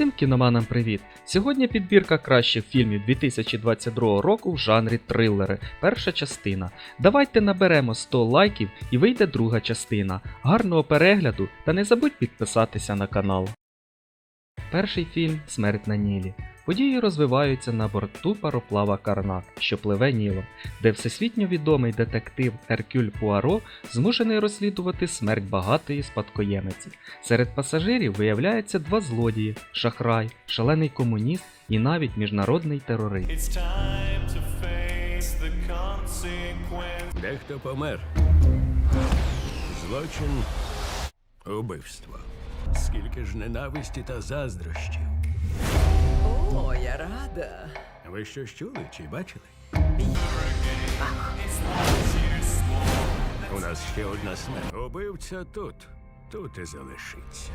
Усім кіноманам привіт! Сьогодні підбірка кращих фільмів 2022 року в жанрі трилери. Перша частина. Давайте наберемо 100 лайків і вийде друга частина. Гарного перегляду та не забудь підписатися на канал. Перший фільм Смерть на Нілі. Події розвиваються на борту пароплава Карнак, що пливе Нілом, де всесвітньо відомий детектив Еркюль Пуаро змушений розслідувати смерть багатої спадкоємиці. Серед пасажирів виявляється два злодії: шахрай, шалений комуніст і навіть міжнародний терорист. Дехто помер. Злочин убивство. Скільки ж ненависті та заздрощів. О, я рада. Ви щось чули чи бачили? У нас ще одна смерть. Убивця тут. Тут і залишиться.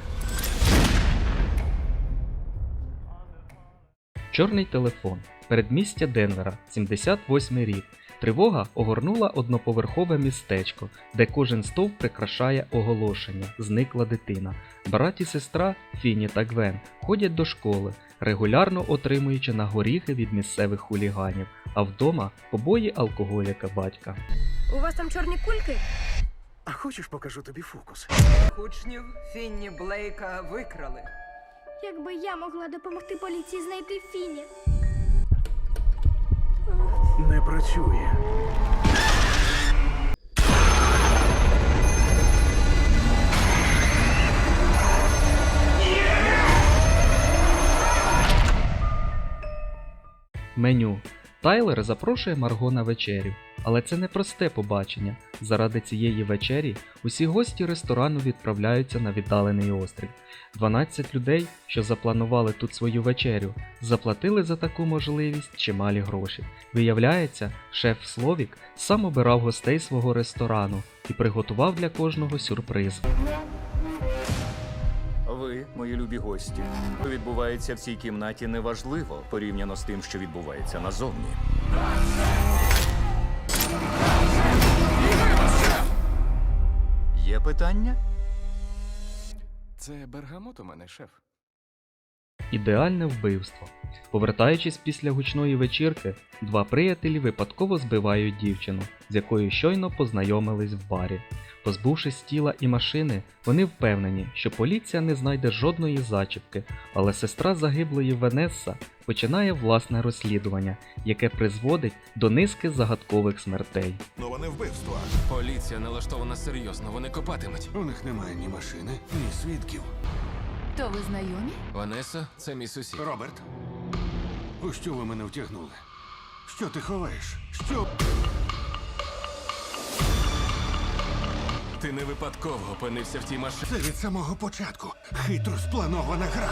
Чорний телефон. Передмістя Денвера, 78 рік. Тривога огорнула одноповерхове містечко, де кожен стовп прикрашає оголошення Зникла дитина. Брат і сестра Фіні та Гвен ходять до школи, регулярно отримуючи на горіхи від місцевих хуліганів, а вдома побої алкоголіка батька. У вас там чорні кульки? А хочеш покажу тобі фокус? Учнів Фінні Блейка викрали. Якби я могла допомогти поліції знайти Фіні. Не працює. Меню. Тайлер запрошує Марго на вечерю, але це не просте побачення. Заради цієї вечері усі гості ресторану відправляються на віддалений острів. 12 людей, що запланували тут свою вечерю, заплатили за таку можливість чималі гроші. Виявляється, шеф Словік сам обирав гостей свого ресторану і приготував для кожного сюрприз. Мої любі гості, що відбувається в цій кімнаті неважливо порівняно з тим, що відбувається назовні. Є питання? Це бергамот у мене, шеф. Ідеальне вбивство. Повертаючись після гучної вечірки, два приятелі випадково збивають дівчину, з якою щойно познайомились в барі. Позбувшись тіла і машини, вони впевнені, що поліція не знайде жодної зачіпки, але сестра загиблої Венесса починає власне розслідування, яке призводить до низки загадкових смертей. Ну, вони вбивства. Поліція налаштована серйозно, вони копатимуть. У них немає ні машини, ні свідків. То ви знайомі? Ванеса, це мій сусід. Роберт, у що ви мене втягнули? Що ти ховаєш? Що? Ти не випадково опинився в тій машині. Це від самого початку. Хитро спланована гра.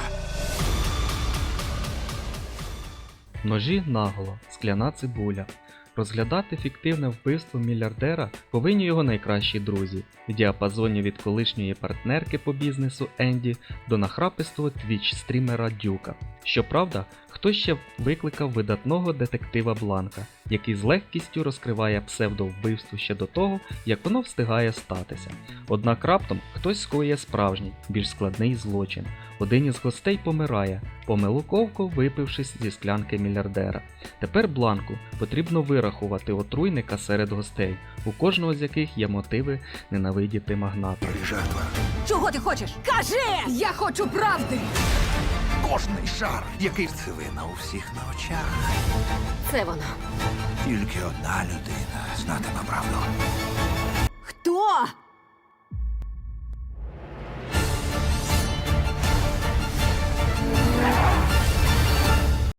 Ножі наголо, скляна цибуля. Розглядати фіктивне вбивство мільярдера повинні його найкращі друзі в діапазоні від колишньої партнерки по бізнесу Енді до нахрапистого твіч-стрімера Дюка. Щоправда, хто ще викликав видатного детектива Бланка, який з легкістю розкриває псевдовбивство ще до того, як воно встигає статися. Однак раптом хтось скоює справжній, більш складний злочин. Один із гостей помирає, помилково випившись зі склянки мільярдера. Тепер Бланку потрібно вирахувати отруйника серед гостей, у кожного з яких є мотиви ненавидіти магната. Жатва. Чого ти хочеш? Кажи! Я хочу правди! кожний шар, який серцевина у всіх на очах. Це воно. Тільки одна людина знатиме правду. Хто?